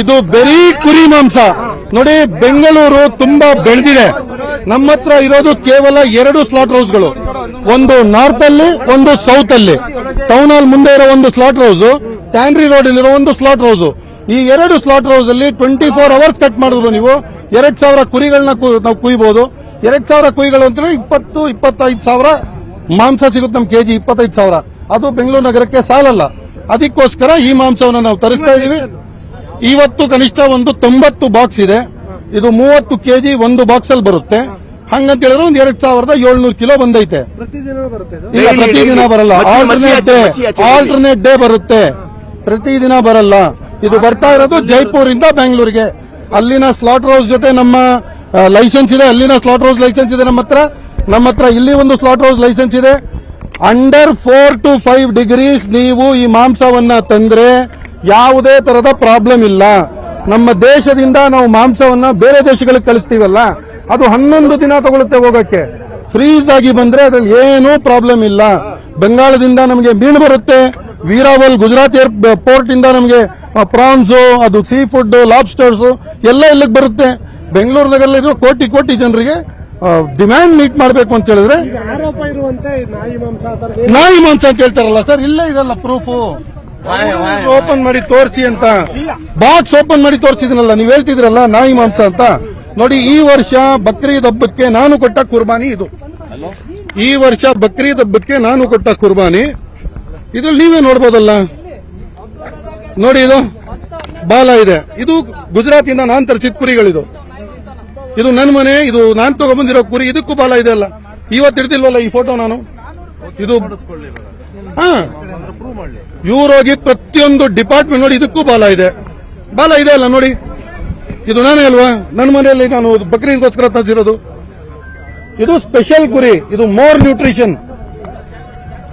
ಇದೆ. ಬರೀ ಕುರಿ ಮಾಂಸ. ನೋಡಿ, ಬೆಂಗಳೂರು ತುಂಬಾ ಬೆಳೆದಿದೆ. ನಮ್ಮ ಹತ್ರ ಇರೋದು ಕೇವಲ ಎರಡು ಸ್ಲಾಟ್ ಹೌಸ್ಗಳು ಒಂದು ನಾರ್ತ್ ಅಲ್ಲಿ, ಒಂದು ಸೌತ್ ಅಲ್ಲಿ. ಟೌನ್ ಹಾಲ್ ಮುಂದೆ ಇರೋ ಒಂದು ಸ್ಲಾಟ್ ಹೌಸ್ ಟ್ಯಾಂಡ್ರಿ ರೋಡ್ ಇರೋ ಒಂದು ಸ್ಲಾಟ್ ಹೌಸ್ ಈ ಎರಡು ಸ್ಲಾಟ್ ಹೌಸ್ ಅಲ್ಲಿ ಟ್ವೆಂಟಿ ಫೋರ್ ಅವರ್ಸ್ ಕಟ್ ಮಾಡಿದ್ರು ನೀವು. ಎರಡ್ ಸಾವಿರ ಕುರಿಗಳನ್ನ ನಾವು ಕುಯ್ಬಹುದು ಎರಡ್ ಸಾವಿರ ಕುರಿಗಳು ಅಂದ್ರೆ ಇಪ್ಪತ್ತು, ಇಪ್ಪತ್ತೈದು ಸಾವಿರ ಮಾಂಸ ಸಿಗುತ್ತೆ ನಮ್ ಕೆಜಿ ಇಪ್ಪತ್ತೈದು ಸಾವಿರ. ಅದು ಬೆಂಗಳೂರು ನಗರಕ್ಕೆ ಸಾಲಲ್ಲ. ಅದಕ್ಕೋಸ್ಕರ ಈ ಮಾಂಸವನ್ನು ನಾವು ತರಿಸ್ತಾ ಇದೀವಿ ಇವತ್ತು ಕನಿಷ್ಠ ಒಂದು ತೊಂಬತ್ತು ಬಾಕ್ಸ್ ಇದೆ. ಇದು ಮೂವತ್ತು ಕೆಜಿ ಒಂದು ಬಾಕ್ಸ್ ಅಲ್ಲಿ ಬರುತ್ತೆ. ಹಂಗಂತ ಹೇಳಿದ್ರೆ ಒಂದ್ ಎರಡ್ ಸಾವಿರದ ಏಳ್ನೂರು ಕಿಲೋ ಬಂದೈತೆ. ಪ್ರತಿದಿನ ಬರುತ್ತೆ ಇದು? ಇಲ್ಲ ಪ್ರತಿದಿನ ಬರಲ್ಲ. Alternate day. ಆಲ್ಟರ್ನೇಟ್ ಡೇ ಬರುತ್ತೆ. ಪ್ರತಿದಿನ ಬರಲ್ಲ. ಇದು ಬರ್ತಾ ಇರೋದು ಜೈಪುರ್ ಇಂದ ಬೆಂಗಳೂರಿಗೆ. ಅಲ್ಲಿನ ಸ್ಲಾಟರ್ ಹೌಸ್ ಜೊತೆ ನಮ್ಮ ಲೈಸೆನ್ಸ್ ಇದೆ. ಅಲ್ಲಿನ ಸ್ಲಾಟರ್ ಹೌಸ್ ಲೈಸೆನ್ಸ್ ಇದೆ ನಮ್ಮ ಹತ್ರ. ನಮ್ಮ ಹತ್ರ ಇಲ್ಲಿ ಒಂದು ಸ್ಲಾಟರ್ ಹೌಸ್ ಲೈಸೆನ್ಸ್ ಇದೆ. Under four to five degrees ನೀವು ಈ ಮಾಂಸವನ್ನ ತಂದ್ರೆ ಯಾವುದೇ ತರದ ಪ್ರಾಬ್ಲಮ್ ಇಲ್ಲ. ನಮ್ಮ ದೇಶದಿಂದ ನಾವು ಮಾಂಸವನ್ನ ಬೇರೆ ದೇಶಗಳಿಗೆ ಕಳಿಸ್ತೀವಲ್ಲ, ಅದು ಹನ್ನೊಂದು ದಿನ ತಗೊಳುತ್ತೆ ಹೋಗಕ್ಕೆ. ಫ್ರೀಸ್ ಆಗಿ ಬಂದ್ರೆ ಅದ್ರಲ್ಲಿ ಏನೂ ಪ್ರಾಬ್ಲಮ್ ಇಲ್ಲ. ಬಂಗಾಳದಿಂದ ನಮಗೆ ಮೀನು ಬರುತ್ತೆ, ವೀರಾವಲ್ ಗುಜರಾತ್ ಏರ್ ಪೋರ್ಟ್ ಇಂದ ನಮಗೆ ಪ್ರಾನ್ಸ್ ಅದು ಸೀ ಫುಡ್ ಲಾಬ್ಸ್ಟರ್ಸ್ ಎಲ್ಲ ಇಲ್ಲಿಗೆ ಬರುತ್ತೆ. ಬೆಂಗಳೂರು ನಗರಲ್ಲಿರೋ ಕೋಟಿ ಕೋಟಿ ಜನರಿಗೆ ಡಿಮ್ಯಾಂಡ್ ಮೀಟ್ ಮಾಡಬೇಕು ಅಂತ ಹೇಳಿದ್ರೆ ಮಾಂಸ ನಾಯಿ ಮಾಂಸ ಅಂತ ಹೇಳ್ತಾರಲ್ಲ ಸರ್ ಇಲ್ಲೇ ಇದಲ್ಲ ಪ್ರೂಫು ಓಪನ್ ಮಾಡಿ ತೋರಿಸಿ ಅಂತ. ಬಾಕ್ಸ್ ಓಪನ್ ಮಾಡಿ ತೋರಿಸಿದ್ನಲ್ಲ ನೀವು ಹೇಳ್ತಿದ್ರಲ್ಲ ನಾಯಿ ಮಾಂಸ ಅಂತ. ನೋಡಿ ಈ ವರ್ಷ ಬಕ್ರೀದ್ ಹಬ್ಬಕ್ಕೆ ನಾನು ಕೊಟ್ಟ ಕುರ್ಬಾನಿ ಇದು. ಈ ವರ್ಷ ಬಕ್ರೀದ್ ಹಬ್ಬಕ್ಕೆ ನಾನು ಕೊಟ್ಟ ಕುರ್ಬಾನಿ. ಇದ್ರಲ್ಲಿ ನೀವೇ ನೋಡ್ಬೋದಲ್ಲ. ನೋಡಿ ಇದು ಬಾಲ ಇದೆ. ಇದು ಗುಜರಾತ್ ಇಂದ ನಾನ್ ತರಿಸಿದ ಕುರಿಗಳಿದು. ಇದು ನನ್ನ ಮನೆ, ಇದು ನಾನು ತಗೊಂಡ್ಬಂದಿರೋ ಕುರಿ, ಇದಕ್ಕೂ ಬಾಲ ಇದೆ ಅಲ್ಲ. ಇವತ್ತು ಇಡ್ತಿಲ್ವಲ್ಲ ಈ ಫೋಟೋ ನಾನು? ಇದು ಹಾ. ಇವರೋಗಿ ಪ್ರತಿಯೊಂದು ಡಿಪಾರ್ಟ್ಮೆಂಟ್ ನೋಡಿ ಇದಕ್ಕೂ ಬಾಲ ಇದೆ. ಬಾಲ ಇದೆ ಅಲ್ಲ ನೋಡಿ. ಇದು ನಾನೇ ಅಲ್ವಾ? ನನ್ನ ಮನೆಯಲ್ಲಿ ನಾನು ಬಕ್ರೀದ್ಗೋಸ್ಕರ ತಂದಿರೋದು. ಇದು ಸ್ಪೆಷಲ್ ಕುರಿ, ಇದು ಮೋರ್ ನ್ಯೂಟ್ರಿಷನ್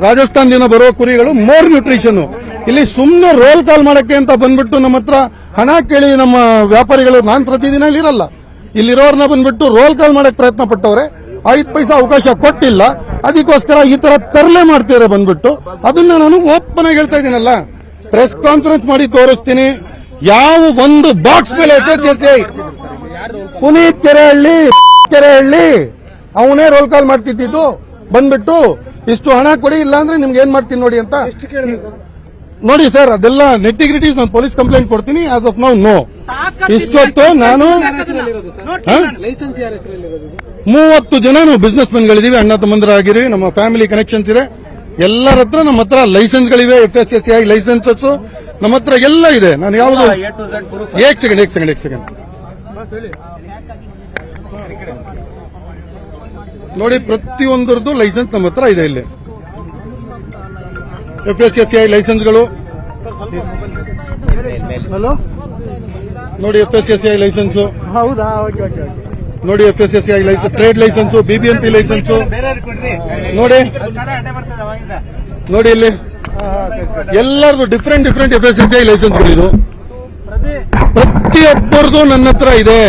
ರಾಜಸ್ಥಾನದಿಂದ ಬರುವ ಕುರಿಗಳು ಮೋರ್ ನ್ಯೂಟ್ರಿಷನ್ ಇಲ್ಲಿ ಸುಮ್ಮನೆ ರೋಲ್ ಕಾಲ್ ಮಾಡಕ್ಕೆ ಅಂತ ಬಂದ್ಬಿಟ್ಟು ನಮ್ಮ ಹತ್ರ ಹಣ ಕೇಳಿ ನಮ್ಮ ವ್ಯಾಪಾರಿಗಳು ನಾನು ಪ್ರತಿದಿನ ಇಲ್ಲಿ ಇರಲ್ಲ. ಇಲ್ಲಿರೋರ್ನ ಬಂದ್ಬಿಟ್ಟು ರೋಲ್ ಕಾಲ್ ಮಾಡಕ್ ಪ್ರಯತ್ನ ಪಟ್ಟವ್ರೆ. ಐದು ಪೈಸಾ ಅವಕಾಶ ಕೊಟ್ಟಿಲ್ಲ. ಅದಕ್ಕೋಸ್ಕರ ಈ ತರ ತರಲೆ ಮಾಡ್ತಿದ್ದಾರೆ ಬಂದ್ಬಿಟ್ಟು. ಅದನ್ನ ನಾನು ಓಪನ್ ಆಗಿ ಹೇಳ್ತಾ ಇದ್ದೀನಲ್ಲ. ಪ್ರೆಸ್ ಕಾನ್ಫರೆನ್ಸ್ ಮಾಡಿ ತೋರಿಸ್ತೀನಿ. ಯಾವ ಒಂದು ಬಾಕ್ಸ್ ಮೇಲೆ ಪುನೀತ್ ಕೆರೆಹಳ್ಳಿ ಕೆರೆಹಳ್ಳಿ. ಅವನೇ ರೋಲ್ ಕಾಲ್ ಮಾಡ್ತಿದ್ದು ಬಂದ್ಬಿಟ್ಟು ಇಷ್ಟು ಹಣ ಕೊಡಿ ಇಲ್ಲ ಅಂದ್ರೆ ನಿಮ್ಗೆ ಏನ್ ಮಾಡ್ತೀನಿ ನೋಡಿ ಅಂತ. ನೋಡಿ ಸರ್ ಅದೆಲ್ಲ ನೆಟ್ಟಿಗ್ರಿಟೀಸ್ ನಾನು ಪೊಲೀಸ್ ಕಂಪ್ಲೇಂಟ್ ಕೊಡ್ತೀನಿ ಆಸ್ ಆಫ್ ನೌ ನೋ ಇಷ್ಟೊತ್ತು ನಾನು ಮೂವತ್ತು ಜನ ನಾವು ಬಿಸ್ನೆಸ್ ಗಳಿದೀವಿ ಅಣ್ಣ ತಮ್ಮಂದರಾಗಿರಿ ನಮ್ಮ ಫ್ಯಾಮಿಲಿ ಕನೆಕ್ಷನ್ಸ್ ಇದೆ. ಎಲ್ಲರ ಹತ್ರ ನಮ್ಮ ಹತ್ರ ಲೈಸೆನ್ಸ್ಗಳಿವೆ F S S I licences ನಮ್ಮ ಹತ್ರ ಎಲ್ಲ ಇದೆ. ನಾನು ಯಾವುದು ಎ ಟು ಝೆಡ್ ಪ್ರೂಫ್ ಏಕ್ ಸೆಕೆಂಡ್ ಏಕ್ ಸೆಕೆಂಡ್ ಏಕ್ ಸೆಕೆಂಡ್ ನೋಡಿ ಪ್ರತಿಯೊಂದರದ್ದು ಲೈಸೆನ್ಸ್ ನಮ್ಮ ಹತ್ರ ಇದೆ ಇಲ್ಲಿ. ಎಫ್ ಎಸ್ ಎಸ್ ಐ ಲೈಸೆನ್ಸ್ಗಳು ಹಲೋ ನೋಡಿ F S S I licence ಹೌದಾ? ಓಕೆ ಓಕೆ ನೋಡಿ F S S I licence trade licence BBMP licence ನೋಡಿ. ನೋಡಿ ಇಲ್ಲಿ. ಎಲ್ಲರದು different different F S S I ಲೈಸೆನ್ಸ್ಗಳಿದು ಪ್ರತಿಯೊಬ್ಬರದು ನನ್ನ ಹತ್ರ ಇದೆ.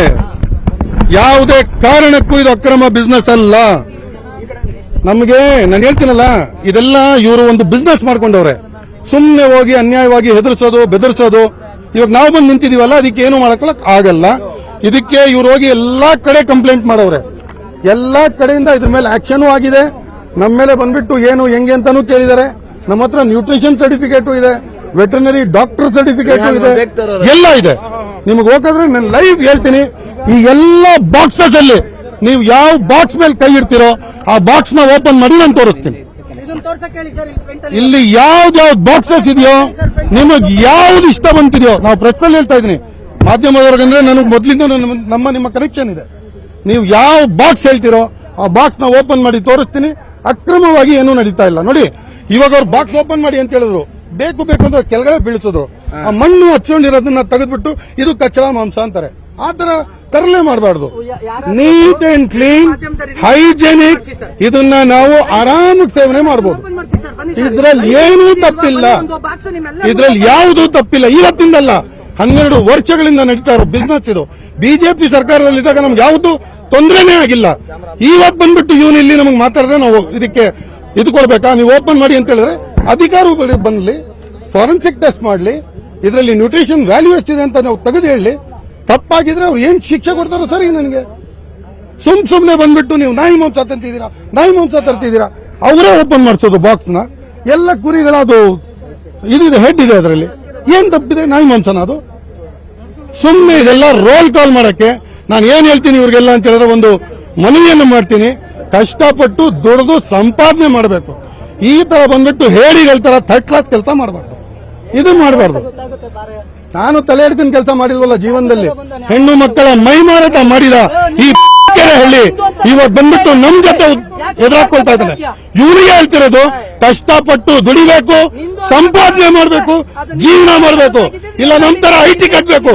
ಯಾವುದೇ ಕಾರಣಕ್ಕೂ ಇದು ಅಕ್ರಮ ಬಿಸ್ನೆಸ್ ಅಲ್ಲ. ನಮಗೆ ನಾನು ಹೇಳ್ತೀನಲ್ಲ ಇದೆಲ್ಲ ಇವರು ಒಂದು ಬಿಸ್ನೆಸ್ ಮಾಡ್ಕೊಂಡವ್ರೆ. ಸುಮ್ಮನೆ ಹೋಗಿ ಅನ್ಯಾಯವಾಗಿ ಹೆದರ್ಸೋದು ಬೆದರ್ಸೋದು. ಇವಾಗ ನಾವು ಬಂದು ನಿಂತಿದೀವಲ್ಲ ಅದಕ್ಕೆ ಏನು ಮಾಡಕ್ ಆಗಲ್ಲ. ಇದಕ್ಕೆ ಇವ್ರು ಹೋಗಿ ಎಲ್ಲಾ ಕಡೆ ಕಂಪ್ಲೇಂಟ್ ಮಾಡವ್ರೆ. ಎಲ್ಲಾ ಕಡೆಯಿಂದ ಇದ್ರ ಮೇಲೆ ಆಕ್ಷನ್ ಆಗಿದೆ. ನಮ್ಮ ಮೇಲೆ ಬಂದ್ಬಿಟ್ಟು ಏನು ಹೆಂಗೆ ಅಂತಾನು ಕೇಳಿದ್ದಾರೆ ನಮ್ಮ ಹತ್ರ ನ್ಯೂಟ್ರಿಷನ್ ಸರ್ಟಿಫಿಕೇಟ್ ಇದೆ ವೆಟರ್ನರಿ ಡಾಕ್ಟರ್ ಸರ್ಟಿಫಿಕೇಟ್ ಇದೆ. ಎಲ್ಲ ಇದೆ. ನಿಮಗೆ ಹೋಗಿದ್ರೆ ನಾನು ಲೈವ್ ಹೇಳ್ತೀನಿ. ಈ ಎಲ್ಲ ಬಾಕ್ಸಸ್ ಅಲ್ಲಿ ನೀವು ಯಾವ ಬಾಕ್ಸ್ ಮೇಲೆ ಕೈ ಇಡ್ತೀರೋ ಆ ಬಾಕ್ಸ್ನ ಓಪನ್ ಮಾಡಿ ನಾನು ತೋರಿಸ್ತೀನಿ. ಇಲ್ಲಿ ಯಾವ್ದು ಯಾವ್ದು ಬಾಕ್ಸಸ್ ಇದೆಯೋ ನಿಮಗೆ ಯಾವ್ದು ಇಷ್ಟ ಬಂತಿದೆಯೋ, ನಾವು ಪ್ರೆಸ್ ಅಲ್ಲಿ ಹೇಳ್ತಾ ಇದೀನಿ ಮಾಧ್ಯಮದವ್ರಿಗಂದ್ರೆ ನನಗೆ ಮೊದಲಿಂದ ನಮ್ಮ ನಿಮ್ಮ ಕನೆಕ್ಷನ್ ಇದೆ. ನೀವು ಯಾವ ಬಾಕ್ಸ್ ಹೇಳ್ತೀರೋ, ಆ ಬಾಕ್ಸ್ನ ಓಪನ್ ಮಾಡಿ ತೋರಿಸ್ತೀನಿ. ಅಕ್ರಮವಾಗಿ ಏನೂ ನಡೀತಾ ಇಲ್ಲ. ನೋಡಿ, ಇವಾಗ ಅವ್ರು ಬಾಕ್ಸ್ ಓಪನ್ ಮಾಡಿ ಅಂತ ಹೇಳಿದ್ರು. ಬೇಕು ಬೇಕು ಅಂದ್ರೆ ಕೆಳಗಡೆ ಬೀಳಿಸಿದ್ರು ಆ ಮಣ್ಣು ಹಚ್ಕೊಂಡಿರೋದನ್ನ ತೆಗೆದ್ಬಿಟ್ಟು ಇದು ಕಚ್ಚಳ ಮಾಂಸ ಅಂತಾರೆ. ಆತರ ತರಲೆ ಮಾಡಬಾರ್ದು. ನೀಟ್ ಅಂಡ್ ಕ್ಲೀನ್, ಹೈಜೆನಿಕ್, ಇದನ್ನ ನಾವು ಆರಾಮಾಗಿ ಸೇವನೆ ಮಾಡಬಹುದು. ಇದ್ರಲ್ಲಿ ಏನೂ ತಪ್ಪಿಲ್ಲ. ಇದ್ರಲ್ಲಿ ಯಾವುದೂ ತಪ್ಪಿಲ್ಲ. ಇವತ್ತಿಂದಲ್ಲ ಹನ್ನೆರಡು ವರ್ಷಗಳಿಂದ ನಡೀತಾ ಇರೋ ಬಿಸ್ನೆಸ್ ಇದು. ಬಿಜೆಪಿ ಸರ್ಕಾರದಲ್ಲಿದ್ದಾಗ ನಮ್ಗೆ ಯಾವುದು ತೊಂದರೆನೇ ಆಗಿಲ್ಲ. ಇವತ್ತು ಬಂದ್ಬಿಟ್ಟು ಇವನು ಇಲ್ಲಿ ನಮಗೆ ಮಾತಾಡಿದ್ರೆ ನಾವು ಇದಕ್ಕೆ ಇದು ಕೊಡ್ಬೇಕಾ ನೀವು ಓಪನ್ ಮಾಡಿ ಅಂತ ಹೇಳಿದ್ರೆ ಅಧಿಕಾರಿಗಳು ಬಂದ್ಲಿ ಫಾರೆನ್ಸಿಕ್ ಟೆಸ್ಟ್ ಮಾಡ್ಲಿ, ಇದರಲ್ಲಿ ನ್ಯೂಟ್ರಿಷನ್ ವ್ಯಾಲ್ಯೂ ಎಷ್ಟಿದೆ ಅಂತ ನಾವು ತೆಗೆದು ಹೇಳಿ ತಪ್ಪಾಗಿದ್ರೆ ಅವ್ರು ಏನ್ ಶಿಕ್ಷೆ ಕೊಡ್ತಾರೋ ಸರಿ ನನಗೆ. ಸುಮ್ ಸುಮ್ನೆ ಬಂದ್ಬಿಟ್ಟು ನೀವು ನಾಯಿ ಮಾಂಸ ತಂತಿದ್ದೀರಾ, ನಾಯಿ ಮಾಂಸ ತರ್ತಿದ್ದೀರಾ. ಅವರೇ ಓಪನ್ ಮಾಡಿಸೋದು ಬಾಕ್ಸ್ನ. ಎಲ್ಲ ಕುರಿಗಳದು ಇದಿದೆ ಹೆಡ್ ಇದೆ ಅದರಲ್ಲಿ. ಏನ್ ತಪ್ಪಿದೆ? ನಾಯಿ ಮಾಂಸನ ಅದು? ಸುಮ್ಮನೆ ಇದೆಲ್ಲ ರೋಲ್ ಕಾಲ್ ಮಾಡಕ್ಕೆ. ನಾನು ಏನ್ ಹೇಳ್ತೀನಿ ಇವ್ರಿಗೆಲ್ಲ ಅಂತ ಹೇಳಿದ್ರೆ ಒಂದು ಮನವಿಯನ್ನು ಮಾಡ್ತೀನಿ. ಕಷ್ಟಪಟ್ಟು ದುಡಿದು ಸಂಪಾದನೆ ಮಾಡಬೇಕು. ಈ ತರ ಬಂದ್ಬಿಟ್ಟು ಹೇಳಿಗಳ ತರ ಥರ್ಡ್ ಕ್ಲಾಸ್ ಕೆಲಸ ಮಾಡಬಾರ್ದು. ಇದು ಮಾಡಬಾರ್ದು. ನಾನು ತಲೆ ಹಿಡ್ಕೊಂಡು ಕೆಲಸ ಮಾಡಿಲ್ವಲ್ಲ ಜೀವನದಲ್ಲಿ? ಹೆಣ್ಣು ಮಕ್ಕಳ ಮೈ ಮಾರಾಟ ಮಾಡಿದ ಈ ಕೆರೆ ಹಳ್ಳಿ ಇವತ್ತು ಬಂದ್ಬಿಟ್ಟು ನಮ್ ಜೊತೆ ಎದುರಾಕೊಳ್ತಾ ಇದ್ದಾನೆ. ಇವರಿಗೆ ಹೇಳ್ತಿರೋದು, ಕಷ್ಟಪಟ್ಟು ದುಡಿಬೇಕು, ಸಂಪಾದನೆ ಮಾಡಬೇಕು, ಜೀವನ ಮಾಡಬೇಕು. ಇಲ್ಲ, ನಮ್ ಐಟಿ ಕಟ್ಟಬೇಕು